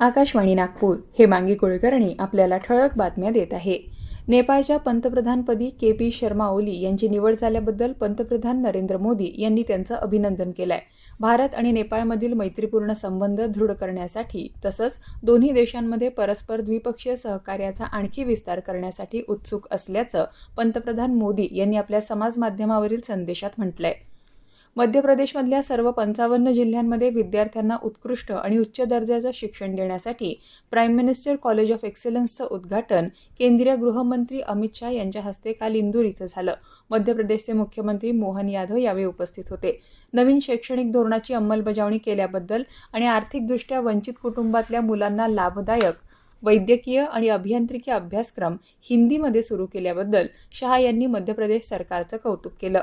आकाशवाणी नागपूर हे मांगी कुलकर्णी आपल्याला ठळक बातम्या देत आहे. नेपाळच्या पंतप्रधानपदी के पी शर्मा ओली यांची निवड झाल्याबद्दल पंतप्रधान नरेंद्र मोदी यांनी त्यांचं अभिनंदन केलंय. भारत आणि नेपाळमधील मैत्रीपूर्ण संबंध दृढ करण्यासाठी तसंच दोन्ही देशांमध्ये परस्पर द्विपक्षीय सहकार्याचा आणखी विस्तार करण्यासाठी उत्सुक असल्याचं पंतप्रधान मोदी यांनी आपल्या समाज माध्यमावरील संदेशात म्हटलंय. मध्य प्रदेशमधल्या सर्व पंचावन्न जिल्ह्यांमध्ये विद्यार्थ्यांना उत्कृष्ट आणि उच्च दर्जाचं शिक्षण देण्यासाठी प्राईम मिनिस्टर कॉलेज ऑफ एक्सलन्सचं उद्घाटन केंद्रीय गृहमंत्री अमित शहा यांच्या हस्ते काल इंदूर इथं झालं. मध्य प्रदेशचे मुख्यमंत्री मोहन यादव यावेळी उपस्थित होते. नवीन शैक्षणिक धोरणाची अंमलबजावणी केल्याबद्दल आणि आर्थिकदृष्ट्या वंचित कुटुंबातल्या मुलांना लाभदायक वैद्यकीय आणि अभियांत्रिकी अभ्यासक्रम हिंदीमध्ये सुरू केल्याबद्दल शहा यांनी मध्य प्रदेश सरकारचं कौतुक केलं.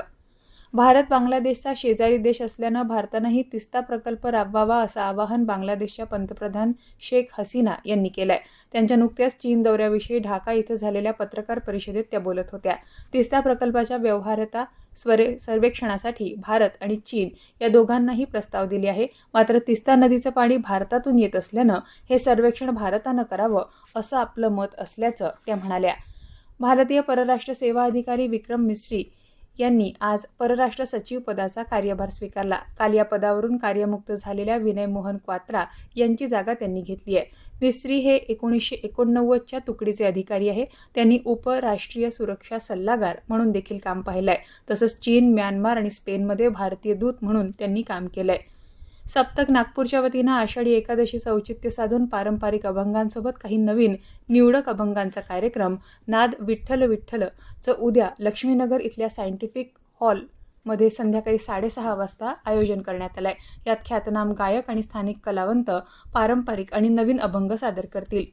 भारत बांगलादेशचा शेजारी देश असल्यानं भारतानंही तिस्ता प्रकल्प राबवावा असं आवाहन बांगलादेशच्या पंतप्रधान शेख हसीना यांनी केलंय. त्यांच्या नुकत्याच चीन दौऱ्याविषयी ढाका इथं झालेल्या पत्रकार परिषदेत त्या बोलत होत्या. तिस्ता प्रकल्पाच्या व्यवहारता स्वरे सर्वेक्षणासाठी भारत आणि चीन या दोघांनाही प्रस्ताव दिले आहे. मात्र तिस्ता नदीचं पाणी भारतातून येत असल्यानं हे सर्वेक्षण भारतानं करावं असं आपलं मत असल्याचं त्या म्हणाल्या. भारतीय परराष्ट्र सेवा अधिकारी विक्रम मिस्त्री यांनी आज परराष्ट्र सचिव पदाचा कार्यभार स्वीकारला. काल या पदावरून कार्यमुक्त झालेल्या विनय मोहन क्वात्रा यांची जागा त्यांनी घेतली आहे. मिस्त्री हे एकोणीसशे एकोणनव्वदच्या तुकडीचे अधिकारी आहे. त्यांनी उपराष्ट्रीय सुरक्षा सल्लागार म्हणून देखील काम पाहिलं आहे तसंच चीन म्यानमार आणि स्पेनमध्ये भारतीय दूत म्हणून त्यांनी काम केलं आहे सप्तक नागपूरच्या वतीनं आषाढी एकादशीचं औचित्य साधून पारंपरिक अभंगांसोबत काही नवीन निवडक अभंगांचा कार्यक्रम नाद विठ्ठल विठ्ठलचं उद्या लक्ष्मीनगर इथल्या सायंटिफिक हॉलमध्ये संध्याकाळी साडेसहा वाजता आयोजन करण्यात आलंय. यात ख्यातनाम गायक आणि स्थानिक कलावंत पारंपरिक आणि नवीन अभंग सादर करतील.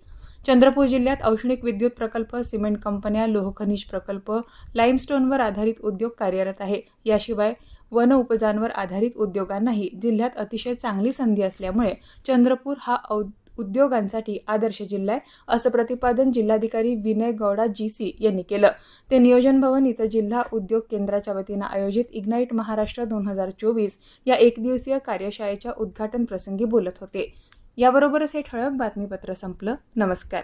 चंद्रपूर जिल्ह्यात औष्णिक विद्युत प्रकल्प सिमेंट कंपन्या लोहखनिज प्रकल्प लाईमस्टोनवर आधारित उद्योग कार्यरत आहे. याशिवाय वन उपजांवर आधारित उद्योगांनाही जिल्ह्यात अतिशय चांगली संधी असल्यामुळे चंद्रपूर हा औ उद्योगांसाठी आदर्श जिल्हा आहे असं प्रतिपादन जिल्हाधिकारी विनय गौडा जी सी यांनी केलं. ते नियोजन भवन इथं जिल्हा उद्योग केंद्राच्या वतीनं आयोजित इग्नाईट महाराष्ट्र दोन हजार चोवीस या एकदिवसीय कार्यशाळेच्या उद्घाटन प्रसंगी बोलत होते. याबरोबरच हे ठळक बातमीपत्र संपलं. नमस्कार.